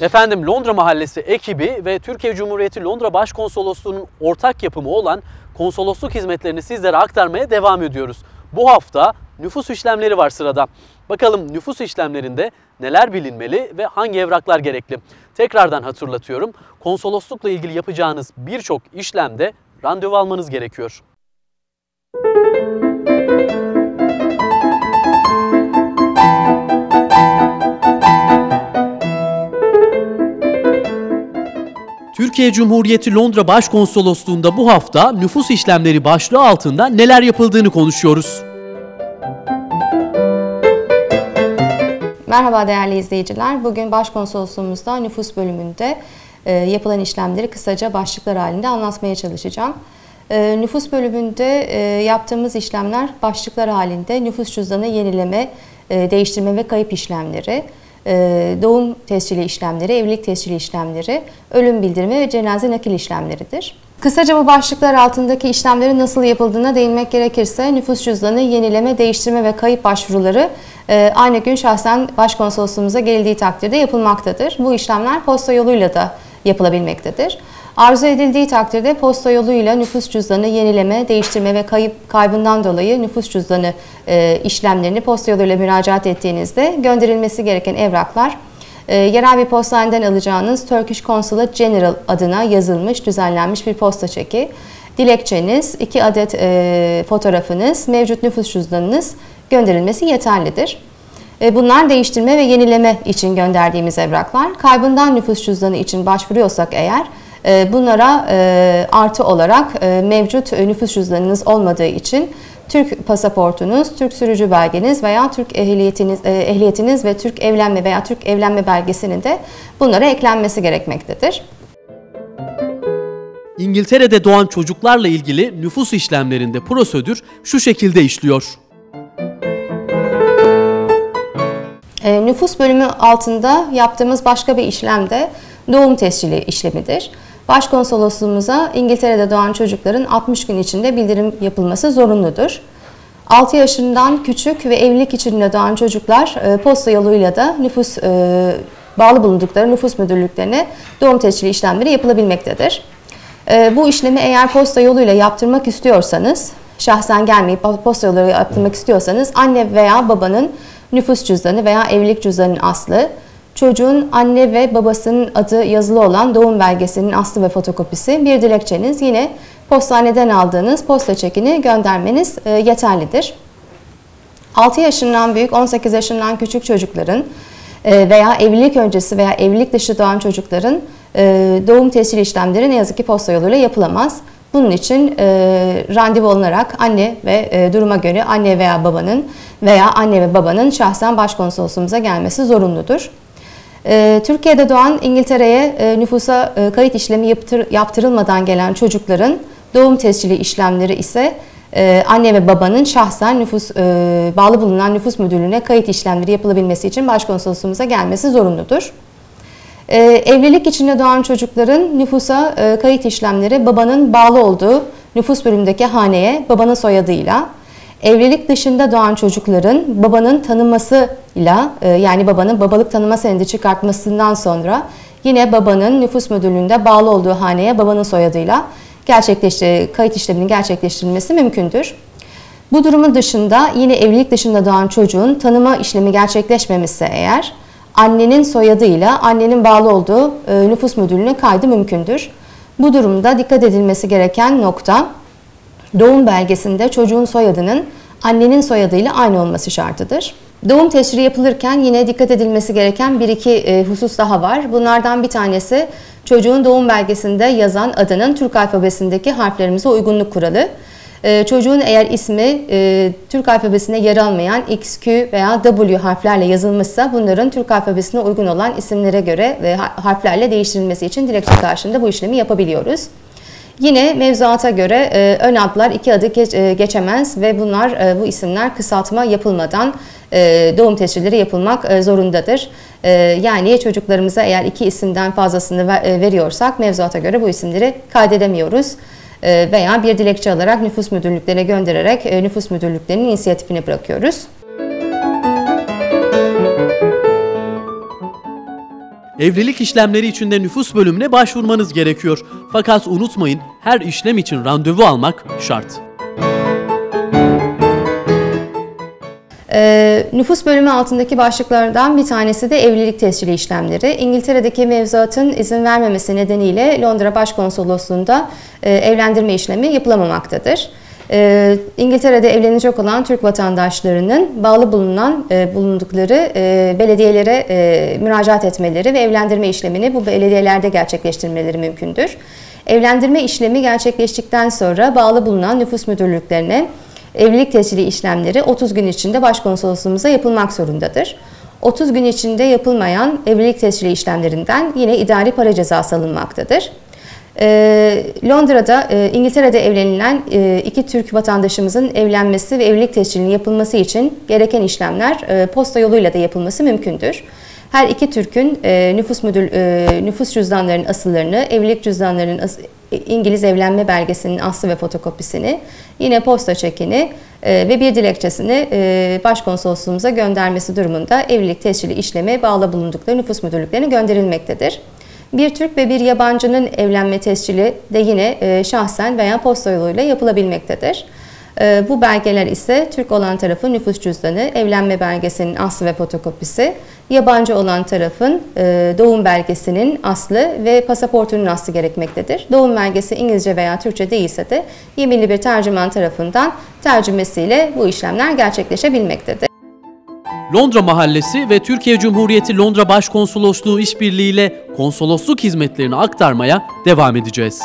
Efendim Londra Mahallesi ekibi ve Türkiye Cumhuriyeti Londra Başkonsolosluğu'nun ortak yapımı olan konsolosluk hizmetlerini sizlere aktarmaya devam ediyoruz. Bu hafta nüfus işlemleri var sırada. Bakalım nüfus işlemlerinde neler bilinmeli ve hangi evraklar gerekli? Tekrardan hatırlatıyorum. Konsoloslukla ilgili yapacağınız birçok işlemde randevu almanız gerekiyor. Türkiye Cumhuriyeti Londra Başkonsolosluğu'nda bu hafta nüfus işlemleri başlığı altında neler yapıldığını konuşuyoruz. Merhaba değerli izleyiciler. Bugün Başkonsolosluğumuzda nüfus bölümünde e, yapılan işlemleri kısaca başlıklar halinde anlatmaya çalışacağım. E, nüfus bölümünde e, yaptığımız işlemler başlıklar halinde nüfus cüzdanı yenileme, değiştirme ve kayıp işlemleri, doğum tescili işlemleri, evlilik tescili işlemleri, ölüm bildirimi ve cenaze nakil işlemleridir. Kısaca bu başlıklar altındaki işlemlerin nasıl yapıldığına değinmek gerekirse nüfus cüzdanı yenileme, değiştirme ve kayıp başvuruları e, aynı gün şahsen başkonsolosluğumuza geldiği takdirde yapılmaktadır. Bu işlemler posta yoluyla da yapılabilmektedir. Arzu edildiği takdirde posta yoluyla nüfus cüzdanı yenileme, değiştirme ve kayıp kaybından dolayı nüfus cüzdanı e, işlemlerini posta yoluyla müracaat ettiğinizde gönderilmesi gereken evraklar e, yerel bir postaneden alacağınız Turkish Consulate General adına yazılmış, düzenlenmiş bir posta çeki, dilekçeniz, iki adet e, fotoğrafınız, mevcut nüfus cüzdanınız gönderilmesi yeterlidir. E, bunlar değiştirme ve yenileme için gönderdiğimiz evraklar. Kaybından nüfus cüzdanı için başvuruyorsak eğer bunlara e, artı olarak mevcut nüfus cüzdanınız olmadığı için Türk pasaportunuz, Türk sürücü belgeniz veya Türk ehliyetiniz, ehliyetiniz ve Türk evlenme veya Türk evlenme belgesinin de bunlara eklenmesi gerekmektedir. İngiltere'de doğan çocuklarla ilgili nüfus işlemlerinde prosedür şu şekilde işliyor. E, nüfus bölümü altında yaptığımız başka bir işlem de doğum tescili işlemidir. Başkonsolosluğumuza İngiltere'de doğan çocukların 60 gün içinde bildirim yapılması zorunludur. 6 yaşından küçük ve evlilik içinde doğan çocuklar e, posta yoluyla da nüfus e, bağlı bulundukları nüfus müdürlüklerine doğum tescili işlemleri yapılabilmektedir. E, bu işlemi eğer posta yoluyla yaptırmak istiyorsanız, şahsen gelmeyip posta yoluyla yaptırmak istiyorsanız anne veya babanın nüfus cüzdanı veya evlilik cüzdanının aslı, çocuğun anne ve babasının adı yazılı olan doğum belgesinin aslı ve fotokopisi, bir dilekçeniz yine postaneden aldığınız posta çekini göndermeniz e, yeterlidir. 6 yaşından büyük, 18 yaşından küçük çocukların e, veya evlilik öncesi veya evlilik dışı doğan çocukların e, doğum tescil işlemleri ne yazık ki posta yoluyla yapılamaz. Bunun için e, randevu alınarak anne ve e, duruma göre anne veya babanın veya anne ve babanın şahsen başkonsolosluğumuza gelmesi zorunludur. E, Türkiye'de doğan İngiltere'ye e, nüfusa e, kayıt işlemi yaptır, yaptırılmadan gelen çocukların doğum tescili işlemleri ise e, anne ve babanın şahsen nüfus bağlı bulunan nüfus müdürlüğüne kayıt işlemleri yapılabilmesi için başkonsolosluğumuza gelmesi zorunludur. Ee, evlilik içinde doğan çocukların nüfusa kayıt işlemleri babanın bağlı olduğu nüfus bölümündeki haneye babanın soyadıyla, evlilik dışında doğan çocukların babanın tanınmasıyla e, yani babanın babalık tanıma senedi çıkartmasından sonra yine babanın nüfus müdürlüğünde bağlı olduğu haneye babanın soyadıyla gerçekleşti, kayıt işleminin gerçekleştirilmesi mümkündür. Bu durumun dışında yine evlilik dışında doğan çocuğun tanıma işlemi gerçekleşmemişse eğer annenin soyadıyla annenin bağlı olduğu e, nüfus müdürlüğüne kaydı mümkündür. Bu durumda dikkat edilmesi gereken nokta doğum belgesinde çocuğun soyadının annenin soyadıyla aynı olması şartıdır. Doğum teşhiri yapılırken yine dikkat edilmesi gereken bir iki e, husus daha var. Bunlardan bir tanesi çocuğun doğum belgesinde yazan adının Türk alfabesindeki harflerimize uygunluk kuralı. Ee, çocuğun eğer ismi e, Türk alfabesine yer almayan X, Q veya W harflerle yazılmışsa bunların Türk alfabesine uygun olan isimlere göre ve harflerle değiştirilmesi için dilekçe karşında bu işlemi yapabiliyoruz. Yine mevzuata göre e, ön adlar iki adı geç, e, geçemez ve bunlar e, bu isimler kısaltma yapılmadan e, doğum tescilleri yapılmak e, zorundadır. E, yani çocuklarımıza eğer iki isimden fazlasını ver, e, veriyorsak mevzuata göre bu isimleri kaydedemiyoruz. E, veya bir dilekçe alarak nüfus müdürlüklerine göndererek e, nüfus müdürlüklerinin inisiyatifine bırakıyoruz. Evlilik işlemleri için de nüfus bölümüne başvurmanız gerekiyor. Fakat unutmayın her işlem için randevu almak şart. Ee, nüfus bölümü altındaki başlıklardan bir tanesi de evlilik tescili işlemleri. İngiltere'deki mevzuatın izin vermemesi nedeniyle Londra Başkonsolosluğu'nda e, evlendirme işlemi yapılamamaktadır. Ee, İngiltere'de evlenecek olan Türk vatandaşlarının bağlı bulunan e, bulundukları e, belediyelere e, müracaat etmeleri ve evlendirme işlemini bu belediyelerde gerçekleştirmeleri mümkündür. Evlendirme işlemi gerçekleştikten sonra bağlı bulunan nüfus müdürlüklerine evlilik tescili işlemleri 30 gün içinde başkonsolosluğumuza yapılmak zorundadır. 30 gün içinde yapılmayan evlilik tescili işlemlerinden yine idari para cezası alınmaktadır. Ee, Londra'da, e, İngiltere'de evlenilen e, iki Türk vatandaşımızın evlenmesi ve evlilik tescilinin yapılması için gereken işlemler e, posta yoluyla da yapılması mümkündür. Her iki Türk'ün nüfus müdür nüfus cüzdanlarının asıllarını, evlilik cüzdanlarının İngiliz evlenme belgesinin aslı ve fotokopisini, yine posta çekini ve bir dilekçesini e, başkonsolosluğumuza göndermesi durumunda evlilik tescili işlemi bağlı bulundukları nüfus müdürlüklerine gönderilmektedir. Bir Türk ve bir yabancının evlenme tescili de yine e, şahsen veya posta yoluyla yapılabilmektedir. E, Bu belgeler ise Türk olan tarafın nüfus cüzdanı, evlenme belgesinin aslı ve fotokopisi, yabancı olan tarafın e, doğum belgesinin aslı ve pasaportunun aslı gerekmektedir. Doğum belgesi İngilizce veya Türkçe değilse de yeminli bir tercüman tarafından tercümesiyle bu işlemler gerçekleşebilmektedir. Londra Mahallesi ve Türkiye Cumhuriyeti Londra Başkonsolosluğu işbirliğiyle konsolosluk hizmetlerini aktarmaya devam edeceğiz.